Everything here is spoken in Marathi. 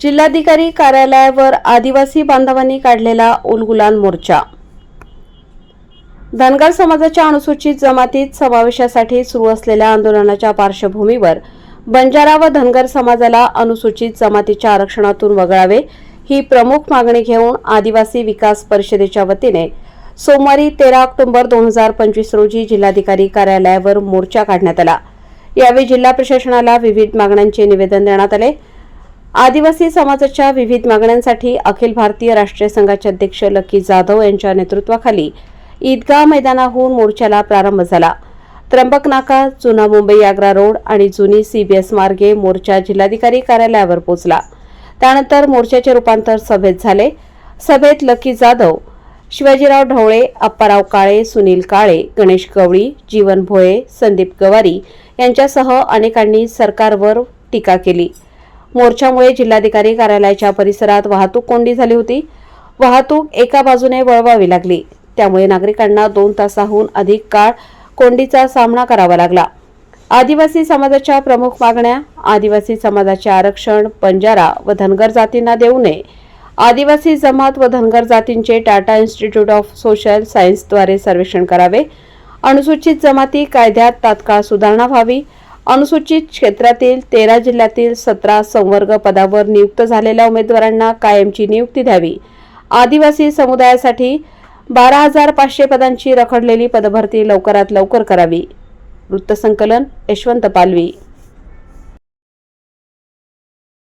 जिल्हाधिकारी कार्यालयावर आदिवासी बांधवांनी काढलेला उलगुलान मोर्चा. धनगर समाजाच्या अनुसूचित जमातीत समावेशासाठी सुरू असलेल्या आंदोलनाच्या पार्श्वभूमीवर बंजारा व धनगर समाजाला अनुसूचित जमातीच्या आरक्षणातून वगळावे ही प्रमुख मागणी घेऊन आदिवासी विकास परिषदेच्या वतीने सोमवारी तेरा ऑक्टोबर दोन हजार पंचवीस रोजी जिल्हाधिकारी कार्यालयावर मोर्चा काढण्यात आला. यावेळी जिल्हा प्रशासनाला विविध मागण्यांचे निवेदन देण्यात आले. आदिवासी समाजाच्या विविध मागण्यांसाठी अखिल भारतीय राष्ट्रीय संघाचे अध्यक्ष लकी जाधव यांच्या नेतृत्वाखाली ईदगाह मैदानाहून मोर्चाला प्रारंभ झाला. त्र्यंबक नाका जुना मुंबई आग्रा रोड आणि जुनी सीबीएस मार्गे मोर्चा जिल्हाधिकारी कार्यालयावर पोहोचला. त्यानंतर मोर्चाचे रूपांतर सभेत झाले. सभेत लकी जाधव शिवाजीराव ढवळे अप्पाराव काळे सुनील काळे गणेश गवळी जीवन भोये संदीप गवारी यांच्यासह अनेकांनी सरकारवर टीका केली. मोर्चामुळे जिल्हाधिकारी कार्यालयाच्या परिसरात वाहतूक कोंडी झाली होती. वाहतूक एका बाजूने वळवावी लागली. त्यामुळे नागरिकांना दोन तासाहून अधिक काळ कोंडीचा सामना करावा लागला. आदिवासी समाजाच्या प्रमुख मागण्या आदिवासी समाजाचे आरक्षण बंजारा व धनगर जातींना देऊ नये. आदिवासी जमात व धनगर जातींचे टाटा इन्स्टिट्यूट ऑफ सोशल सायन्सद्वारे सर्वेक्षण करावे. अनुसूचित जमाती कायद्यात तात्काळ सुधारणा व्हावी. अनुसूचित क्षेत्रातील तेरा जिल्ह्यातील सतरा संवर्ग पदावर नियुक्त झालेल्या उमेदवारांना कायमची नियुक्ती द्यावी. आदिवासी समुदायासाठी बारा हजार पाचशे पदांची रखडलेली पदभरती लवकरात लवकर करावी. वृत्तसंकलन यशवंत पालवी.